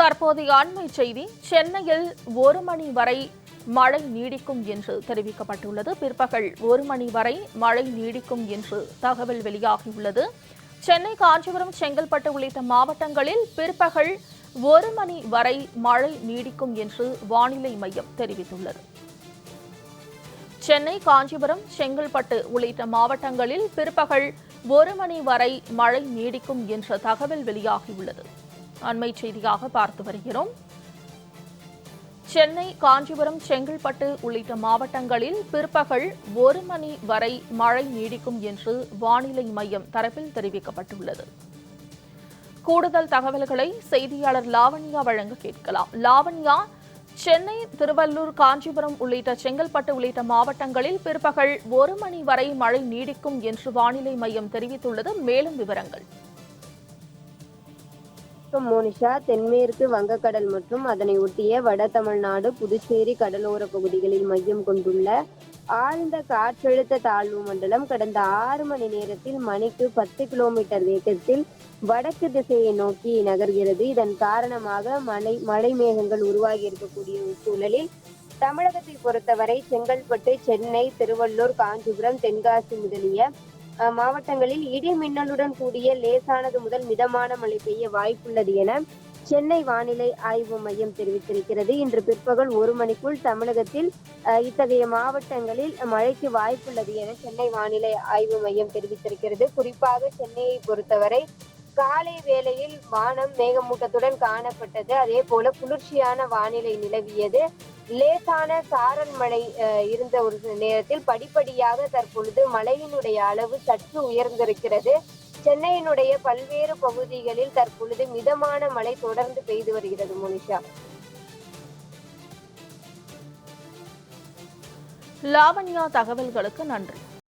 தற்போதைய அண்மை செய்தி சென்னையில் ஒரு மணி வரை மழை நீடிக்கும் என்று தெரிவிக்கப்பட்டுள்ளது. பிற்பகல் ஒரு மணி வரை மழை நீடிக்கும் என்று தகவல் வெளியாகியுள்ளது. சென்னை காஞ்சிபுரம் செங்கல்பட்டு உள்ளிட்ட மாவட்டங்களில் பிற்பகல் ஒரு மணி வரை மழை நீடிக்கும் என்று வானிலை மையம் தெரிவித்துள்ளது. சென்னை காஞ்சிபுரம் செங்கல்பட்டு உள்ளிட்ட மாவட்டங்களில் பிற்பகல் ஒரு மணி வரை மழை நீடிக்கும் என்ற தகவல் வெளியாகியுள்ளது. அண்மை செய்தியாக பார்த்து வருகிறோம். சென்னை காஞ்சிபுரம் செங்கல்பட்டு உள்ளிட்ட மாவட்டங்களில் பிற்பகல் ஒரு மணி வரை மழை நீடிக்கும் என்று வானிலை மையம் தரப்பில் தெரிவிக்கப்பட்டுள்ளது. கூடுதல் தகவல்களை செய்தியாளர் லாவண்யா வழங்க கேட்கலாம். லாவண்யா சென்னை திருவள்ளூர் காஞ்சிபுரம் உள்ளிட்ட செங்கல்பட்டு உள்ளிட்ட மாவட்டங்களில் பிற்பகல் ஒரு மணி வரை மழை நீடிக்கும் என்று வானிலை மையம் தெரிவித்துள்ளது. மேலும் விவரங்கள். வணக்கம் மோனிஷா. தென்மேற்கு வங்கக்கடல் மற்றும் அதனை ஒட்டிய வட தமிழ்நாடு புதுச்சேரி கடலோர பகுதிகளில் மையம் கொண்டுள்ள ஆழ்ந்த காற்றழுத்த தாழ்வு மண்டலம் கடந்த ஆறு மணி நேரத்தில் மணிக்கு பத்து கிலோமீட்டர் வேகத்தில் வடக்கு திசையை நோக்கி நகர்கிறது. இதன் காரணமாக மழை மழை மேகங்கள் உருவாகி இருக்கக்கூடிய சூழலில் தமிழகத்தை பொறுத்தவரை செங்கல்பட்டு சென்னை திருவள்ளூர் காஞ்சிபுரம் தென்காசி முதலிய மாவட்டங்களில் இடி மின்னலுடன் கூடிய லேசானது முதல் மிதமான மழை பெய்ய வாய்ப்புள்ளது என சென்னை வானிலை ஆய்வு மையம் தெரிவித்திருக்கிறது. இன்று பிற்பகல் ஒரு மணிக்குள் தமிழகத்தில் இத்தகைய மாவட்டங்களில் மழைக்கு வாய்ப்புள்ளது என சென்னை வானிலை ஆய்வு மையம் தெரிவித்திருக்கிறது. குறிப்பாக சென்னையை பொறுத்தவரை காலை வேளையில் வானம் மேகமூட்டத்துடன் காணப்பட்டது. அதே போல குளிர்ச்சியான வானிலை நிலவியது. லேசான சாரல் மழை அஹ், இருந்த ஒரு நேரத்தில் படிப்படியாக தற்பொழுது மழையினுடைய அளவு சற்று உயர்ந்திருக்கிறது. சென்னையினுடைய பல்வேறு பகுதிகளில் தற்பொழுது மிதமான மழை தொடர்ந்து பெய்து வருகிறது மோனிஷா. லாவண்யா தகவல்களுக்கு நன்றி.